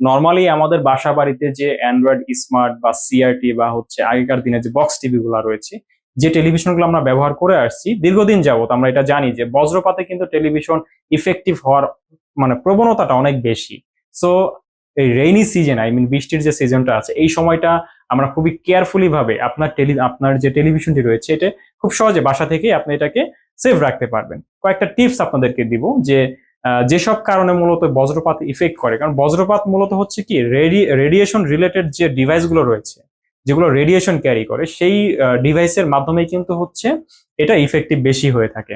Normally আমাদের বাসা বাড়িতে যে অ্যান্ড্রয়েড স্মার্ট বা সিআরটি বা হচ্ছে আগেকার দিনে যে বক্স টিভি গুলো রয়েছে, যে টেলিভিশনগুলো আমরা ব্যবহার করে আসছি, দীর্ঘদিন যাবত আমরা এটা জানি যে বজ্রপাতে কিন্তু টেলিভিশন ইফেক্টিভ হওয়ার মানে প্রবণতাটা অনেক বেশি। সো এই রেইনি সিজন আই মিন বৃষ্টির যে সিজনটা আছে, এই সময়টা আমরা খুবই কেয়ারফুলি ভাবে আপনার টেলি আপনার যে টেলিভিশনটি রয়েছে, এটা খুব সহজে বাসা থেকেই আপনি এটাকে সেভ রাখতে পারবেন। কয়েকটা টিপস আপনাদেরকে দিব যে যেসব কারণে মূলত বজ্রপাত ইফেক্ট করে, কারণ বজ্রপাত মূলত হচ্ছে কি রেডিয়েশন রিলেটেড যে ডিভাইসগুলো রয়েছে, যেগুলো রেডিয়েশন ক্যারি করে, সেই ডিভাইসের মাধ্যমে কিন্তু হচ্ছে এটা ইফেক্টিভ বেশি হয়ে থাকে।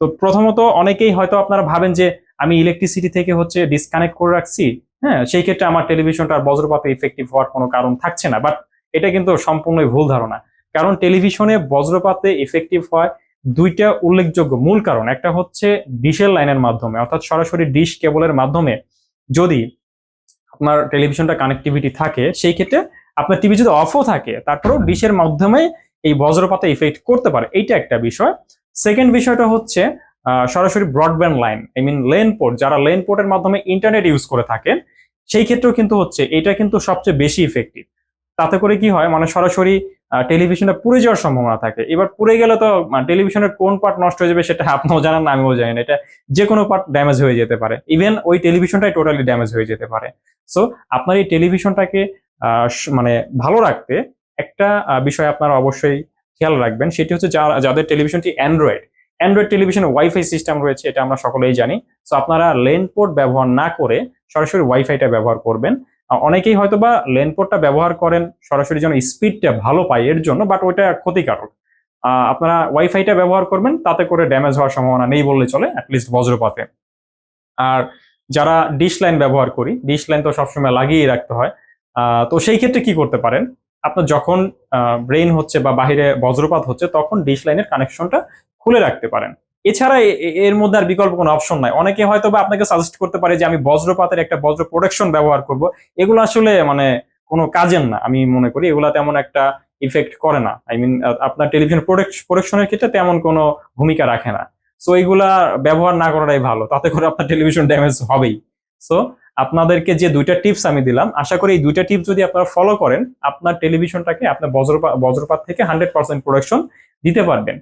তো প্রথমত অনেকেই হয়তো আপনারা ভাবেন যে আমি ইলেকট্রিসিটি থেকে হচ্ছে ডিসকানেক্ট করে রাখছি হ্যাঁ সেই ক্ষেত্রে আমার টেলিভিশনটা আর বজ্রপাতে ইফেক্টিভ হওয়ার কোনো কারণ থাকছে না বাট এটা কিন্তু সম্পূর্ণই ভুল ধারণা। কারণ টেলিভিশনে বজ্রপাতে ইফেক্টিভ হয় দুইটা উল্লেখযোগ্য মূল কারণ। একটা হচ্ছে ডিশের লাইনের মাধ্যমে, অর্থাৎ সরাসরি ডিশ কেবলের মাধ্যমে যদি আপনার টেলিভিশনটা কানেক্টিভিটি থাকে, সেই ক্ষেত্রে আপনার টিভি যদি অফও থাকে, তারপরেও ডিশের মাধ্যমে এই বজ্রপাতে ইফেক্ট করতে পারে। এইটা একটা বিষয়। সেকেন্ড বিষয়টা হচ্ছে সরাসরি broadband line I mean LAN port যারা লেন পোর্টের মাধ্যমে ইন্টারনেট ইউজ করে থাকেন, সেই ক্ষেত্রেও কিন্তু হচ্ছে, এটা কিন্তু সবচেয়ে বেশি ইফেক্টিভ তাতে করে কি হয় মানে সরাসরি টেলিভিশনটা পুড়ে যাওয়ার সম্ভাবনা থাকে। এবার পুড়ে গেলে তো টেলিভিশনের কোন পার্ট নষ্ট হয়ে যাবে সেটা আপনিও জানেন না, আমিও জানি না। এটা যে কোনো পার্ট ড্যামেজ হয়ে যেতে পারে। ইভেন ওই টেলিভিশনটাই টোটালি ড্যামেজ হয়ে যেতে পারে। সো আপনার এই টেলিভিশনটাকে মানে ভালো রাখতে একটা বিষয় আপনারা অবশ্যই খেয়াল রাখবেন। সেটি হচ্ছে যাদের টেলিভিশনটি অ্যান্ড্রয়েড অ্যান্ড্রয়েড টেলিভিশনে ওয়াইফাই সিস্টেম রয়েছে, এটা আমরা সকলেই জানি। সো আপনারা লেন পোর্ট ব্যবহার না করে সরাসরি ওয়াইফাইটা ব্যবহার করবেন। অনেকেই হয়তো বা লেনপোর্টটা ব্যবহার করেন, সরাসরি যেন স্পিডটা ভালো পায়, এর জন্য, বাট ওইটা ক্ষতিকারক। আপনারা ওয়াইফাইটা ব্যবহার করবেন, তাতে করে ড্যামেজ হওয়ার সম্ভাবনা নেই বললে চলে অ্যাটলিস্ট বজ্রপাতে। আর যারা ডিশ লাইন ব্যবহার করি ডিশ লাইন তো সবসময় লাগিয়েই রাখতে হয় তো সেই ক্ষেত্রে কি করতে পারেন? আপনার যখন ব্রেইন হচ্ছে বা বাহিরে বজ্রপাত হচ্ছে, তখন ডিশ লাইনের কানেকশনটা খুলে রাখতে পারেন। এছাড়া এর মধ্যে আর বিকল্প কোনো অপশন নাই। অনেকে হয়তো বা আপনাকে সাজেস্ট করতে পারে যে আমি বজ্রপাতের একটা বজ্র প্রোটেকশন ব্যবহার করব। এগুলো আসলে মানে কোনো কাজের না, আমি মনে করি। এগুলা তেমন একটা ইফেক্ট করে না। আই মিন আপনার টেলিভিশন প্রোটেকশনের ক্ষেত্রে তেমন কোনো ভূমিকা রাখে না। সো এইগুলা ব্যবহার না করাটাই ভালো। তাতে করে আপনার টেলিভিশন ড্যামেজ হবেই। সো আপনাদেরকে যে দুইটা টিপস আমি দিলাম, আশা করি এই দুইটা টিপস যদি আপনারা ফলো করেন, আপনার টেলিভিশনটাকে আপনার বজ্রপাত বজ্রপাত থেকে হান্ড্রেড পার্সেন্ট প্রোটেকশন দিতে পারবেন।